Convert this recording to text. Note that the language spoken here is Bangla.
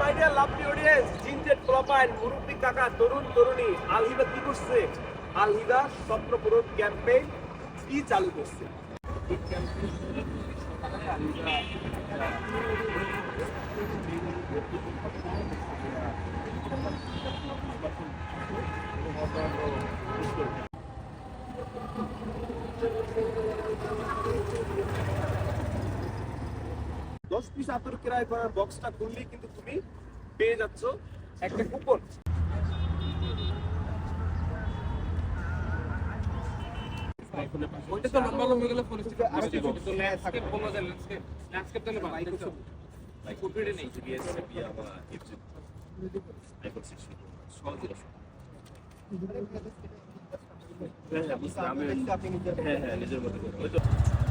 মাই ডিয়ার লাভলি অডিয়েন্স জিনজেট প্রোফাইল মুরব্বী কাকা তরুণ তরুণী আলহিদা কি করছে? আলহিদা স্বপ্ন পূরণ ক্যাম্পেইন কি চালু করছে? এই campaign সকালে আলহিদা, দশ পিস আতর ক্রয় করার বক্সটা খুললেই কিন্তু তুমি পেয়ে যাচ্ছ একটা কুপন ওইটা তো লম্বা লম্বা গেলে ফোন স্টিক আসবে কিন্তু ল্যান্ডস্কেপ বলা যায় ল্যান্ডস্কেপ ল্যান্ডস্কেপ তাহলে বাদ দেখছ কপিটা নেই। হ্যাঁ হ্যাঁ হ্যাঁ হ্যাঁ নিজের মতো তো